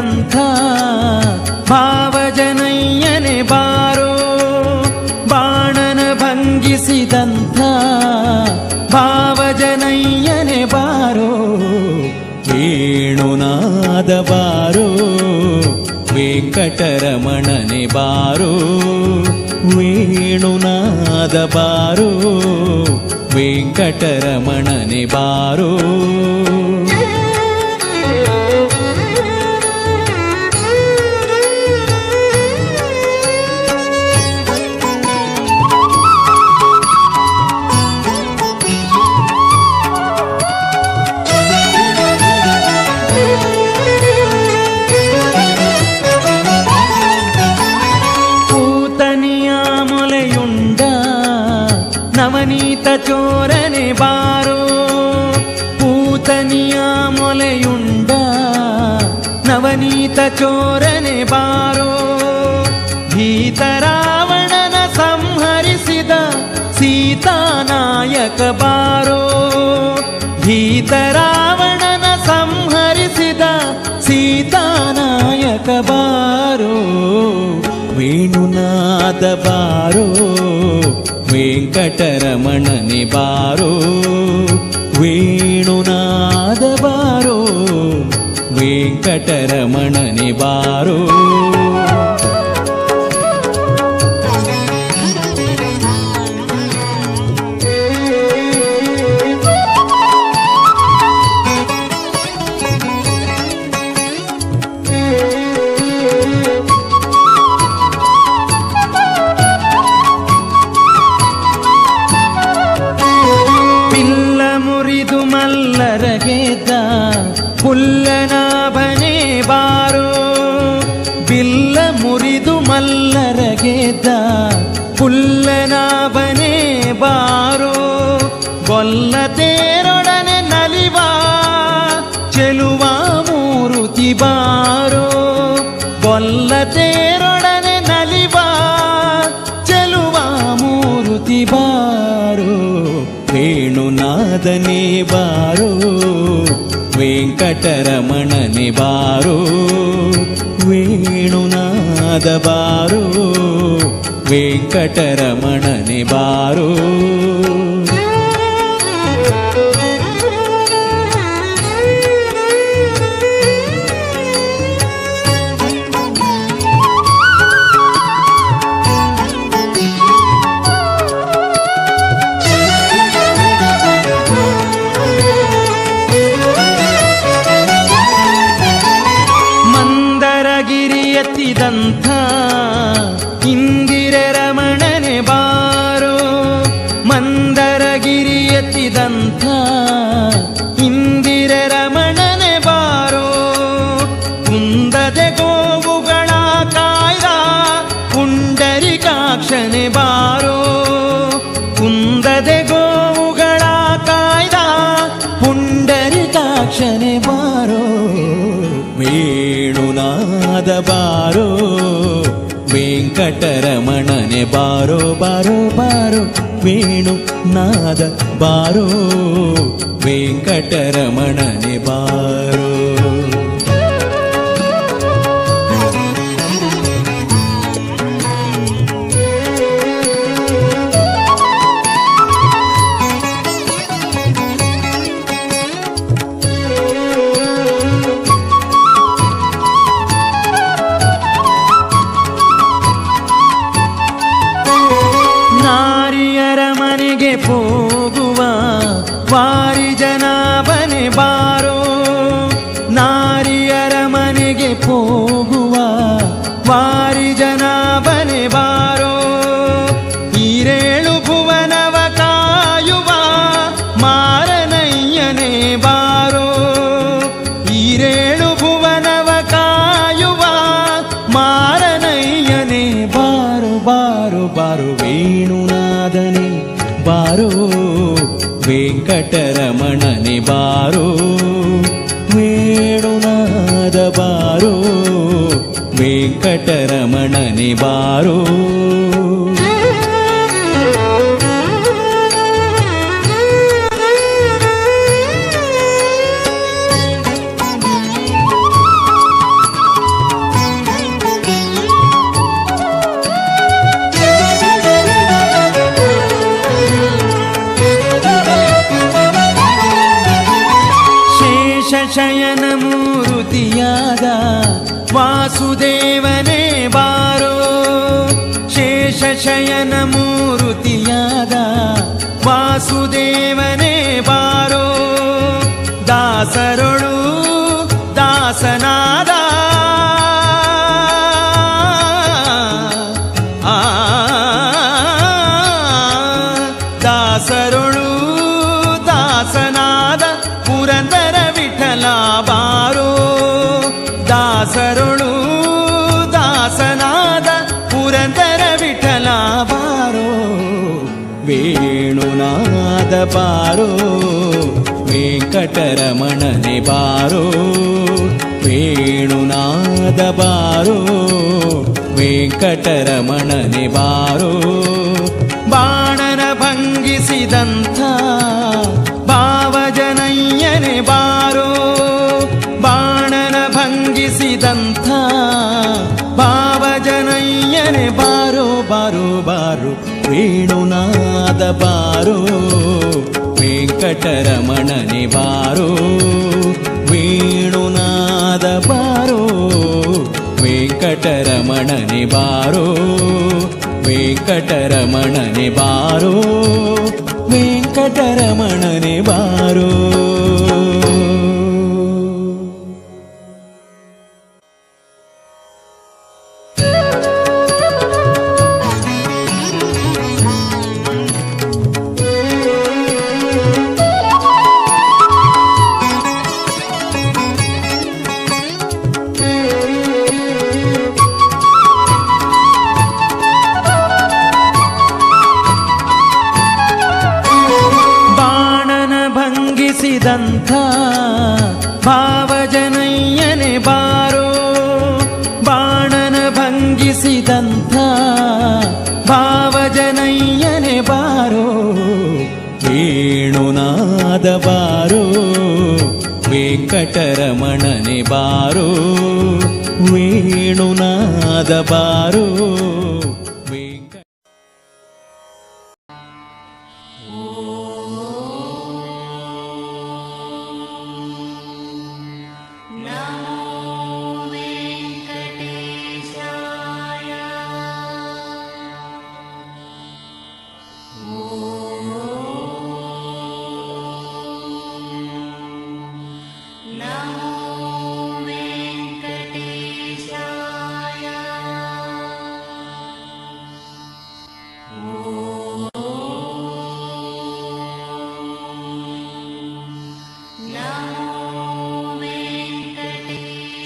ಭಂಗಿಸಿದಂಥ ಭಾವಜನಯ್ಯನೆ ಬಾರೋ, ಬಾಣನ ಭಂಗಿಸಿದಂಥ ಭಾವಜನಯ್ಯನೆ ಬಾರೋ, ವೇಣುನಾದ ಬಾರೋ, ವೆಂಕಟರಮಣನೆ ಬಾರೋ, ವೇಣುನಾದ ಬಾರೋ, ವೆಂಕಟರಮಣನೆ ಬಾರೋ. ನವನೀತ ಚೋರನೆ ಬಾರೋ, ಭೀತರಾವಣನ ಸಂಹರಿಸಿದ ಸೀತಾನಾಯಕ ಬಾರೋ, ಭೀತರಾವಣನ ಸಂಹರಿಸಿದ ಸೀತಾನಾಯಕ ಬಾರೋ, ವೇಣುನಾದ ಬಾರೋ, ವೆಂಕಟರಮಣನೆ ಬಾರೋ ವೇಣುನಾದ ವೆಂಕಟರಮಣನೆ ಬಾರೋ ಗೊಲ್ಲ ತೇರೊಡನೆ ನಲಿವಾ ಚೆಲುವ ಮೂರುತಿ ಬಾರೋ ಗೊಲ್ಲ ತೇರೊಡನೆ ನಲಿವಾ ಚೆಲುವ ಮೂರುತಿ ಬಾರೋ ವೇಣುನಾದನೆ ಬಾರೋ ವೆಂಕಟರಮಣನೆ ಬಾರೋ ವೇಣುನಾದ ಬಾರೋ ವೆಂಕಟರಮಣನೆ ಬಾರೋ ಬಾರೋ, ಕುಂದದೆ ಗೋವುಗಳ ಕಾಯ್ದ ಪುಂಡರಿಕಾಕ್ಷನೆ ಬಾರೋ ವೇಣುನಾದ ಬಾರೋ, ವೆಂಕಟರಮಣನೆ ಬಾರೋ ಬಾರೋ ಬಾರೋ ವೇಣು ನಾದ ಬಾರೋ, ವೆಂಕಟರಮಣನೆ ಬಾರೋ. ವೆಂಕಟರಮಣನೆ ಬಾರೋ ವೇಣುನಾದ ಬಾರೋ ವೆಂಕಟರಮಣನೆ ಬಾರೋ. ಮೂರುತಿಯಾದ ವಾಸುದೇವನೇ ಬಾರೋ. ಶೇಷಶಯನ ಮೂರುತಿಯಾದ ವಾಸುದೇವನೇ ಬಾರೋ. ದಾಸರೊಳು ಬಾರೋ ವೆಂಕಟರಮಣನೆ ಬಾರೋ, ವೇಣುನಾದ ಬಾರೋ ವೆಂಕಟರಮಣನೆ ಬಾರೋ. ಬಾಣನ ಭಂಗಿಸಿದಂಥ ಭಾವಜನಯ್ಯನೆ ಬಾರೋ, ಬಾಣನ ಭಂಗಿಸಿದಂಥ ಭಾವಜನಯ್ಯನೆ ಬಾರೋ ಬಾರೋ ಬಾರೋ, ವೇಣುನಾದ ಬಾರೋ ವೆಂಕಟರಮಣನೆ ಬಾರೋ ವೇಣುನಾದ ಬಾರೋ ವೆಂಕಟರಮಣನೆ ಬಾರೋ ವೆಂಕಟರಮಣನೆ ಬಾರೋ ವೆಂಕಟರಮಣನೆ ಬಾರೋ. ಭಂಗಿಸಿದಂಥ ಭಾವಜನಯ್ಯನೆ ಬಾರೋ ಬಾಣನ ಭಂಗಿಸಿದಂಥ ಭಾವಜನಯ್ಯನೆ ಬಾರೋ ವೇಣುನಾದ ಬಾರೋ ವೆಂಕಟರಮಣನೆ ಬಾರೋ ವೇಣುನಾದ ಬಾರೋ.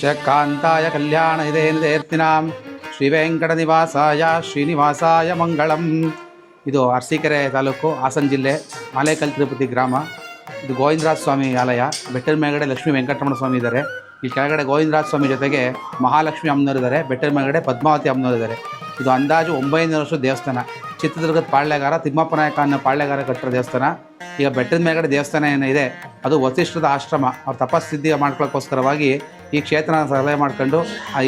ಶಕಾಂತಾಯ ಕಲ್ಯಾಣ ನಿಧೇರ್ತಿನಾಂ ಶ್ರೀ ವೆಂಕಟ ನಿವಾಸಾಯ ಶ್ರೀನಿವಾಸಾಯ ಮಂಗಳಂ. ಇದು ಅರಸೀಕೆರೆ ತಾಲೂಕು ಹಾಸನ ಜಿಲ್ಲೆ ಮಾಲೇಕಲ್ ತಿರುಪತಿ ಗ್ರಾಮ. ಇದು ಗೋವಿಂದರಾಜ ಸ್ವಾಮಿ ಆಲಯ. ಬೆಟ್ಟದ ಮೇಲ್ಗಡೆ ಲಕ್ಷ್ಮೀ ವೆಂಕಟರಮಣ ಸ್ವಾಮಿ ಇದ್ದಾರೆ. ಈ ಕೆಳಗಡೆ ಗೋವಿಂದರಾಜ ಸ್ವಾಮಿ ಜೊತೆಗೆ ಮಹಾಲಕ್ಷ್ಮಿ ಅಮ್ಮನವರಿದ್ದಾರೆ ಬೆಟ್ಟದ ಮೇಲ್ಗಡೆ ಪದ್ಮಾವತಿ ಅಮ್ಮನವರು ಇದ್ದಾರೆ. ಇದು ಅಂದಾಜು ಒಂಬೈನೂರು ವರ್ಷದ ದೇವಸ್ಥಾನ. ಚಿತ್ರದುರ್ಗದ ಪಾಳ್ಯಗಾರ ತಿಮ್ಮಪ್ಪ ನಾಯಕ ಅನ್ನೋ ಪಾಳ್ಯಗಾರ ಕಟ್ಟಿರೋ ದೇವಸ್ಥಾನ. ಈಗ ಬೆಟ್ಟದ ಮೇಲ್ಗಡೆ ದೇವಸ್ಥಾನ ಏನಿದೆ ಅದು ವಸಿಷ್ಠದ ಆಶ್ರಮ. ಅವ್ರ ತಪಸ್ಸಿದ್ಧಿ ಮಾಡ್ಕೊಳ್ಳೋಕ್ಕೋಸ್ಕರವಾಗಿ ಈ ಕ್ಷೇತ್ರನ ಸಲಹೆ ಮಾಡ್ಕೊಂಡು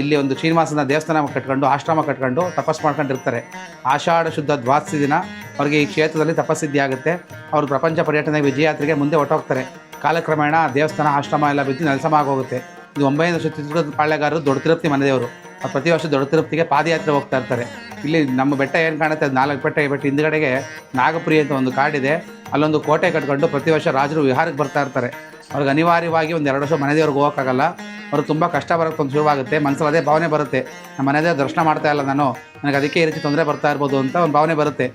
ಇಲ್ಲಿ ಒಂದು ಶ್ರೀನಿವಾಸನ ದೇವಸ್ಥಾನ ಕಟ್ಕೊಂಡು, ಆಶ್ರಮ ಕಟ್ಕೊಂಡು ತಪಸ್ ಮಾಡ್ಕೊಂಡಿರ್ತಾರೆ. ಆಷಾಢ ಶುದ್ಧ ದ್ವಾದಸಿ ದಿನ, ಅವ್ರಿಗೆ ಈ ಕ್ಷೇತ್ರದಲ್ಲಿ ತಪಸ್ಸಿದ್ಧಿ ಆಗುತ್ತೆ. ಅವರು ಪ್ರಪಂಚ ಪರ್ಯಟನೆ ವಿಜಯಾತ್ರೆಗೆ ಮುಂದೆ ಹೊಟ್ಟೋಗ್ತಾರೆ ಕಾಲಕ್ರಮೇಣ ದೇವಸ್ಥಾನ, ಆಶ್ರಮ ಎಲ್ಲ ಬಿದ್ದು ನೆಲಸಮ ಆಗೋಗುತ್ತೆ ಇದು ಒಂಬೈನೂರು ವರ್ಷ ಚಿತ್ರದುರ್ಗದ ಪಾಳ್ಯಗಾರರು ದೊಡ್ಡ ತಿರುಪತಿ ಮನೆದೇವರು ಪ್ರತಿ ವರ್ಷ ದೊಡ್ಡ ತಿರುಪ್ತಿಗೆ ಪಾದಯಾತ್ರೆ ಹೋಗ್ತಾ ಇರ್ತಾರೆ. ಇಲ್ಲಿ ನಮ್ಮ ಬೆಟ್ಟ ಏನು ಕಾಣುತ್ತೆ? ಅದು ನಾಲ್ಕು ಬೆಟ್ಟ ಬೆಟ್ಟ ಹಿಂದ್ಗಡೆಗೆ ನಾಗಪುರಿ ಅಂತ ಒಂದು ಕಾಡಿದೆ. ಅಲ್ಲೊಂದು ಕೋಟೆ ಕಟ್ಕೊಂಡು ಪ್ರತಿ ವರ್ಷ ರಾಜರು ವಿಹಾರಕ್ಕೆ ಬರ್ತಾ ಇರ್ತಾರೆ. ಅವ್ರಿಗೆ ಅನಿವಾರ್ಯವಾಗಿ ಒಂದು ಎರಡು ವರ್ಷ ಮನೆದೇವ್ರಿಗೆ ಹೋಗೋಕ್ಕಾಗಲ್ಲ. ಅವ್ರಿಗೆ ತುಂಬ ಕಷ್ಟ ಬರೋಕ್ಕೆ ಒಂದು ಶುರುವಾಗುತ್ತೆ. ಮನಸ್ಸಲ್ಲಿ ಅದೇ ಭಾವನೆ ಬರುತ್ತೆ. ನಮ್ಮ ಮನೆದೇವ್ರ ದರ್ಶನ ಮಾಡ್ತಾ ಇಲ್ಲ ನಾನು. ನನಗೆ ಅದಕ್ಕೆ ಈ ರೀತಿ ತೊಂದರೆ ಬರ್ತಾ ಇರ್ಬೋದು ಅಂತ ಒಂದು ಭಾವನೆ ಬರುತ್ತೆ.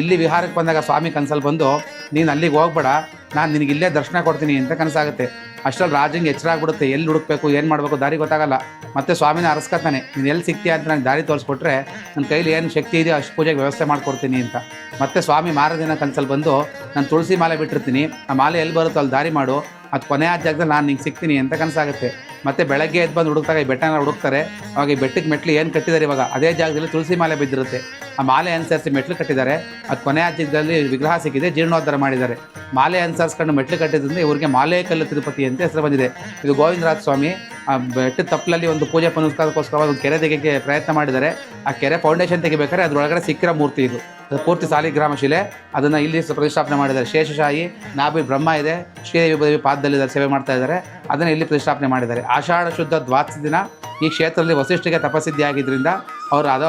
ಇಲ್ಲಿ ವಿಹಾರಕ್ಕೆ ಬಂದಾಗ ಸ್ವಾಮಿ ಕನಸಲ್ಲಿ ಬಂದು, ನೀನು ಅಲ್ಲಿಗೆ ಹೋಗ್ಬೇಡ. ನಾನು ನಿನಗೆ ಇಲ್ಲೇ ದರ್ಶನ ಕೊಡ್ತೀನಿ ಅಂತ ಕನಸಾಗುತ್ತೆ. ಅಷ್ಟರಲ್ಲಿ ರಾಜಂಗೆ ಎಚ್ಚರ ಆಗ್ಬಿಡುತ್ತೆ ಎಲ್ಲಿ ಹುಡುಕ್ಬೇಕು, ಏನು ಮಾಡಬೇಕು, ದಾರಿ ಗೊತ್ತಾಗಲ್ಲ. ಮತ್ತೆ ಸ್ವಾಮಿನ ಅರಸ್ಕೊತಾನೆ ನೀನು ಎಲ್ಲಿ ಸಿಗ್ತೀಯ ಅಂತ ನನಗೆ ದಾರಿ ತೋರಿಸ್ಕೊಟ್ರೆ ನನ್ನ ಕೈಲಿ ಏನು ಶಕ್ತಿ ಇದೆಯೋ ಅಷ್ಟು ಪೂಜೆಗೆ ವ್ಯವಸ್ಥೆ ಮಾಡಿಕೊಡ್ತೀನಿ ಅಂತ. ಮತ್ತೆ ಸ್ವಾಮಿ ಮಾರದಿನ ಕನಸಲ್ಲಿ ಬಂದು, ನಾನು ತುಳಸಿ ಮಾಲೆ ಬಿಟ್ಟಿರ್ತೀನಿ. ಆ ಮಾಲೆ ಎಲ್ಲಿ ಬರುತ್ತೋ ಅಲ್ಲಿ ದಾರಿ ಮಾಡು. ಅದು ಕೊನೆ ಆ ಜಾಗದಲ್ಲಿ ನಾನು ನಿಂಗೆ ಸಿಗ್ತೀನಿ ಅಂತ ಕನಸಾಗುತ್ತೆ. ಮತ್ತೆ ಬೆಳಗ್ಗೆ ಎದ್ದು ಬಂದು ಹುಡುಕ್ತಾಗ ಈ ಬೆಟ್ಟನ ಹುಡುಕ್ತಾರೆ. ಅವಾಗ ಈ ಬೆಟ್ಟಕ್ಕೆ ಮೆಟ್ಲು ಏನು ಕಟ್ಟಿದ್ದಾರೆ ಇವಾಗ? ಅದೇ ಜಾಗದಲ್ಲಿ ತುಳಸಿ ಮಾಲೆ ಬಿದ್ದಿರುತ್ತೆ. ಆ ಮಾಲೆ ಅನುಸರಿಸಿ ಮೆಟ್ಲು ಕಟ್ಟಿದ್ದಾರೆ. ಅದು ಕೊನೆ ಹಚ್ಚಿದ್ದಲ್ಲಿ ವಿಗ್ರಹ ಸಿಕ್ಕಿದೆ, ಜೀರ್ಣೋದ್ಧಾರ ಮಾಡಿದ್ದಾರೆ. ಮಾಲೆ ಅನುಸರಿಸ್ಕೊಂಡು ಮೆಟ್ಲು ಕಟ್ಟಿದ್ರಿಂದ ಇವರಿಗೆ ಮಾಲೆ ಕಲ್ಲು ತಿರುಪತಿ ಅಂತ ಹೆಸರು ಬಂದಿದೆ. ಇದು ಗೋವಿಂದರಾಜ ಸ್ವಾಮಿ, ಆ ಬೆಟ್ಟದ ತಪ್ಪಲಲ್ಲಿ ಒಂದು ಪೂಜೆ ಪುನಸ್ಕಾರಕ್ಕೋಸ್ಕರ ಒಂದು ಕೆರೆ ತೆಗೆಕ್ಕೆ ಪ್ರಯತ್ನ ಮಾಡಿದ್ದಾರೆ. ಆ ಕೆರೆ ಫೌಂಡೇಶನ್ ತೆಗಿಬೇಕಾದ್ರೆ ಅದರೊಳಗಡೆ ಸಿಕ್ಕಿರ ಮೂರ್ತಿ ಇದು. ಪೂರ್ತಿ ಸಾಲಿಗ್ರಾಮ ಶಿಲೆ. ಅದನ್ನು ಇಲ್ಲಿ ಪ್ರತಿಷ್ಠಾಪನೆ ಮಾಡಿದ್ದಾರೆ. ಶೇಷಶಾಹಿ ನಾಭಿ ಬ್ರಹ್ಮ ಇದೆ. ಶ್ರೀದೇವಿ ದೇವಿ ಪಾದದಲ್ಲಿ ಸೇವೆ ಮಾಡ್ತಾ ಇದ್ದಾರೆ. ಅದನ್ನು ಇಲ್ಲಿ ಪ್ರತಿಷ್ಠಾಪನೆ ಮಾಡಿದ್ದಾರೆ. ಆಷಾಢ ಶುದ್ಧ ದ್ವಾದಶ ದಿನ ಈ ಕ್ಷೇತ್ರದಲ್ಲಿ ವಸಿಷ್ಠಿಗೆ ತಪಸಿದ್ಧಿ ಆಗಿದ್ದರಿಂದ ಅವರು ಅದು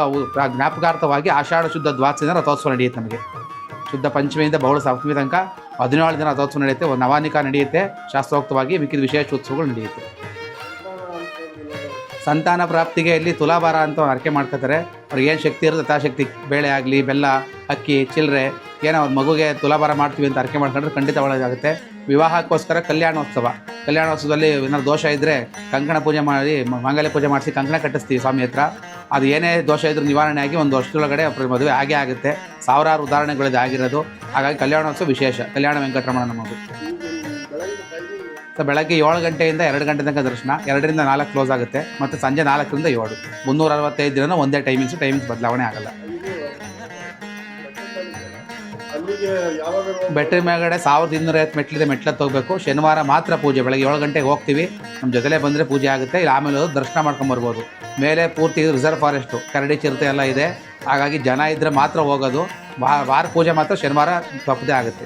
ಜ್ಞಾಪಕಾರ್ಥವಾಗಿ ಆಷಾಢ ಶುದ್ಧ ದ್ವಾದಶ ದಿನ ರಥೋತ್ಸವ ನಡೆಯುತ್ತೆ ನಮಗೆ. ಶುದ್ಧ ಪಂಚಮಿಯಿಂದ ಬಹುಳ ಸಪ್ತಮಿ ತನಕ ಹದಿನೇಳು ದಿನ ರಥೋತ್ಸವ ನಡೆಯುತ್ತೆ ನವಾನಿಕ ನಡೆಯುತ್ತೆ, ಶಾಸ್ತ್ರೋಕ್ತವಾಗಿ ಮಿಕ್ಕಿದ ವಿಶೇಷ ಉತ್ಸವಗಳು ನಡೆಯುತ್ತೆ. ಸಂತಾನ ಪ್ರಾಪ್ತಿಗೆ ಇಲ್ಲಿ ತುಲಾಭಾರ ಅಂತ ಅರ್ಕೆ ಮಾಡ್ಕೋತಾರೆ ಅವ್ರಿಗೆ ಏನು ಶಕ್ತಿ ಇರುತ್ತೆ ಶಕ್ತಿ ಬೇಳೆ ಆಗಲಿ, ಬೆಲ್ಲ, ಅಕ್ಕಿ ಚಿಲ್ಲರೆ ಏನೋ ಅವ್ರ ಮಗುಗೆ ತುಲಾಭಾರ ಮಾಡ್ತೀವಿ ಅಂತ ಅರಕೆ ಮಾಡ್ಕೊಂಡ್ರೆ ಖಂಡಿತ ಒಳ್ಳೆಯದಾಗುತ್ತೆ ವಿವಾಹಕ್ಕೋಸ್ಕರ ಕಲ್ಯಾಣೋತ್ಸವ. ಕಲ್ಯಾಣೋತ್ಸವದಲ್ಲಿ ಏನಾದ್ರು ದೋಷ ಇದ್ದರೆ ಕಂಕಣ ಪೂಜೆ ಮಾಡಿ, ಮಂಗಲ್ಯ ಪೂಜೆ ಮಾಡಿಸಿ ಕಂಕಣ ಕಟ್ಟಿಸ್ತೀವಿ ಸ್ವಾಮಿ ಹತ್ರ. ಅದು ಏನೇ ದೋಷ ಇದ್ರೂ ನಿವಾರಣೆ ಆಗಿ ಒಂದು ವರ್ಷದೊಳಗಡೆ ಅವ್ರ ಮದುವೆ ಆಗೇ ಆಗುತ್ತೆ. ಸಾವಿರಾರು ಉದಾಹರಣೆಗಳಿದೆ ಆಗಿರೋದು. ಹಾಗಾಗಿ ಕಲ್ಯಾಣೋತ್ಸವ ವಿಶೇಷ. ಕಲ್ಯಾಣ ವೆಂಕಟರಮಣ ನಮ್ಮದು. ಸೊ ಬೆಳಗ್ಗೆ ಏಳು ಗಂಟೆಯಿಂದ ಎರಡು ಗಂಟೆ ತನಕ ದರ್ಶನ. ಎರಡರಿಂದ ನಾಲ್ಕು ಕ್ಲೋಸ್ ಆಗುತ್ತೆ. ಮತ್ತು ಸಂಜೆ ನಾಲ್ಕರಿಂದ ಏಳು. ಮುನ್ನೂರ ಅರವತ್ತೈದು ದಿನ ಒಂದೇ ಟೈಮಿಂಗ್ಸು ಟೈಮಿಂಗ್ಸ್ ಬದಲಾವಣೆ ಆಗಲ್ಲ. ಬೆಟ್ರಿ ಮೇಲ್ಗಡೆ ಸಾವಿರದ ಇನ್ನೂರ ಐವತ್ತು ಮೆಟ್ಲಿದೆ ಮೆಟ್ಲ ಹೋಗಬೇಕು. ಶನಿವಾರ ಮಾತ್ರ ಪೂಜೆ, ಬೆಳಗ್ಗೆ ಏಳು ಗಂಟೆಗೆ ಹೋಗ್ತೀವಿ. ನಮ್ಮ ಜೊತೆಲೇ ಬಂದರೆ ಪೂಜೆ ಆಗುತ್ತೆ. ಇಲ್ಲಿ, ಆಮೇಲೆ ದರ್ಶನ ಮಾಡ್ಕೊಂಬರ್ಬೋದು ಮೇಲೆ ಪೂರ್ತಿ ರಿಸರ್ವ್ ಫಾರೆಸ್ಟು ಕರಡಿ, ಚಿರತೆ ಎಲ್ಲ ಇದೆ. ಹಾಗಾಗಿ ಜನ ಇದ್ದರೆ ಮಾತ್ರ ಹೋಗೋದು. ವಾರ ಪೂಜೆ ಮಾತ್ರ ಶನಿವಾರ ತಪ್ಪದೇ ಆಗುತ್ತೆ.